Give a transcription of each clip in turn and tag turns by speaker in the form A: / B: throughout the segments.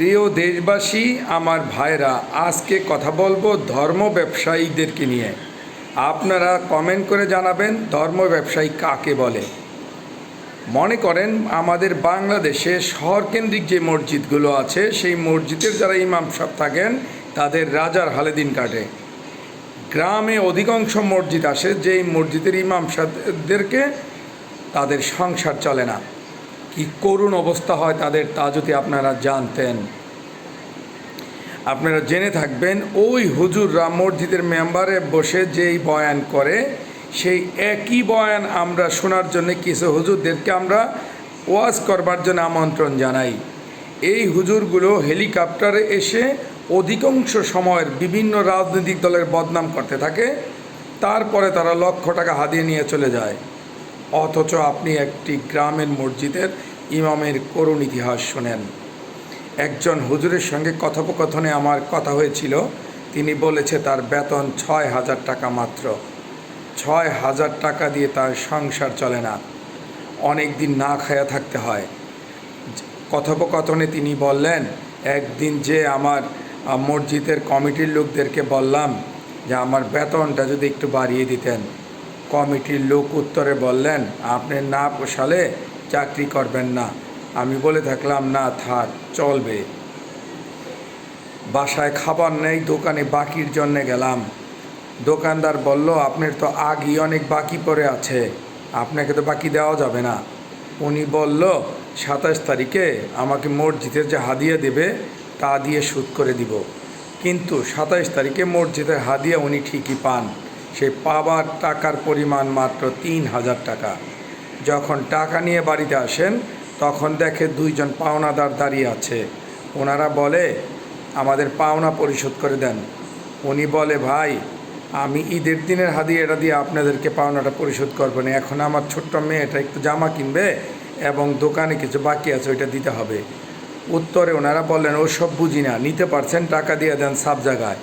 A: প্রিয় দেশবাসী, আমার ভাইরা আজকে কথা বলব ধর্ম ব্যবসায়ীদেরকে নিয়ে। আপনারা কমেন্ট করে জানাবেন ধর্ম ব্যবসায়ী কাকে বলে। মনে করেন, আমাদের বাংলাদেশে শহরকেন্দ্রিক যে মসজিদগুলো আছে, সেই মসজিদের যারা ইমাম সাহেব থাকেন, তাদের রাজার হালে দিন কাটে। গ্রামে অধিকাংশ মসজিদ আসে, যেই মসজিদের ইমাম সাহেবদেরকে তাদের সংসার চলে না। কি করুণ অবস্থা হয় তাদের তা যদি আপনারা জানতেন। আপনারা জেনে থাকবেন, ওই হুজুররা মসজিদের মেম্বারে বসে যেই বয়ান করে, সেই একই বয়ান আমরা শোনার জন্য কিছু হুজুরদেরকে আমরা ওয়াজ করবার জন্য আমন্ত্রণ জানাই। এই হুজুরগুলো হেলিকপ্টারে এসে অধিকাংশ সময়ের বিভিন্ন রাজনৈতিক দলের বদনাম করতে থাকে, তারপরে তারা লক্ষ টাকা হাতিয়ে নিয়ে চলে যায়। অথচ আপনি একটি গ্রামের মসজিদের ইমামের করুণ ইতিহাস শোনেন। একজন হুজুরের সঙ্গে কথোপকথনে আমার কথা হয়েছিল, তিনি বলেছে তার বেতন ছয় হাজার টাকা মাত্র। ছয় হাজার টাকা দিয়ে তার সংসার চলে না। অনেক দিন না খায়া থাকতে হয়। কথোপকথনে তিনি বললেন, একদিন যে আমার মসজিদের কমিটির লোকদেরকে বললাম যে আমার বেতনটা যদি একটু বাড়িয়ে দিতেন। কমিটির লোক উত্তরে বললেন, আপনি না পোষালে চাকরি করবেন না। আমি বলে থাকলাম, না, থাক, চলবে। বাসায় খাবার নেই, দোকানে বাকির জন্যে গেলাম। দোকানদার বলল, আপনার তো আগই অনেক বাকি পড়ে আছে, আপনাকে তো বাকি দেওয়া যাবে না। উনি বলল, সাতাশ তারিখে আমাকে মসজিদের যে হাদিয়া দেবে, তা দিয়ে শোধ করে দিব। কিন্তু সাতাইশ তারিখে মসজিদের হাদিয়া উনি ঠিকই পান। সে পাবার টাকার পরিমাণ মাত্র তিন হাজার টাকা। যখন টাকা নিয়ে বাড়িতে আসেন, তখন দেখে দুইজন পাওনাদার দাঁড়িয়ে আছে। ওনারা বলে, আমাদের পাওনা পরিশোধ করে দেন। উনি বলে, ভাই, আমি ঈদের দিনের হাদিয়ে এটা দিয়ে আপনাদেরকে পাওনাটা পরিশোধ করব না। এখন আমার ছোট্ট মেয়েটা একটু জামা কিনবে এবং দোকানে কিছু বাকি আছে, ওইটা দিতে হবে। উত্তরে ওনারা বললেন, ওসব বুঝি না। নিতে পারছেন, টাকা দিয়ে দেন সব জায়গায়।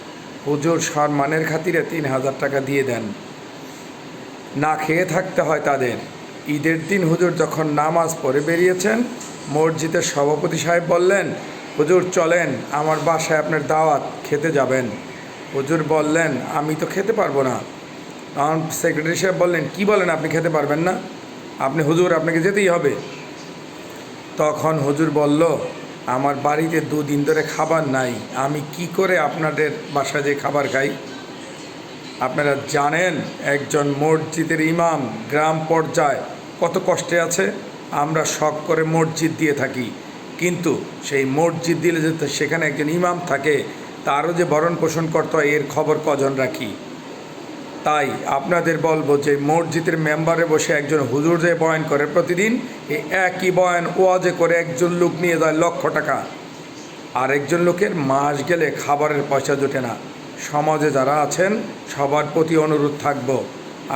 A: হুজুর সম্মানের খাতিরে তিন হাজার টাকা দিয়ে দেন। না খেয়ে থাকতে হয় তাদের। ঈদের দিন হুজুর যখন নামাজ পড়ে বেরিয়েছেন, মসজিদের সভাপতি সাহেব বললেন, হুজুর, চলেন, আমার বাসায় আপনার দাওয়াত, খেতে যাবেন। হুজুর বললেন, আমি তো খেতে পারব না। তখন সেক্রেটারি সাহেব বললেন, কি বলেন, আপনি খেতে পারবেন না। আপনি হুজুর, আপনাকে যেতেই হবে। তখন হুজুর বলল আমার বাড়িতে দুদিন ধরে খাবার নাই। আমি কি করে আপনাদের বাসায় যে খাবার খাই? আপনারা জানেন, একজন মসজিদের ইমাম গ্রাম পর্যায়ে কত কষ্টে আছে? আমরা শখ করে মসজিদ দিয়ে থাকি, কিন্তু সেই মসজিদ দিলে যে সেখানে একজন ইমাম থাকে, তারও যে ভরণ পোষণ করতে হয়, এর খবর কজন রাখি? তাই আপনাদের বলব যে মসজিদের মেম্বারে বসে একজন হুজুর যে বয়ান করে প্রতিদিন, এই একই বয়ান ওয়াজে করে একজন লোক নিয়ে যায় লক্ষ টাকা। আর একজন লোকের মাস গেলে খাবারের পয়সা জোটে না। সমাজে যারা আছেন, সবার প্রতি অনুরোধ থাকব,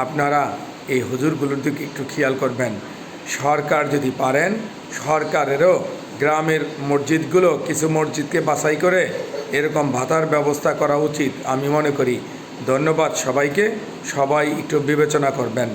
A: আপনারা এই হুজুরগুলোর দিকে একটু খেয়াল করবেন। সরকার যদি পারেন, সরকারেরও গ্রামের মসজিদগুলো কিছু মসজিদকে বাছাই করে এরকম ভাতার ব্যবস্থা করা উচিত, আমি মনে করি। ধন্যবাদ সবাইকে। সবাই একটু বিবেচনা করবেন।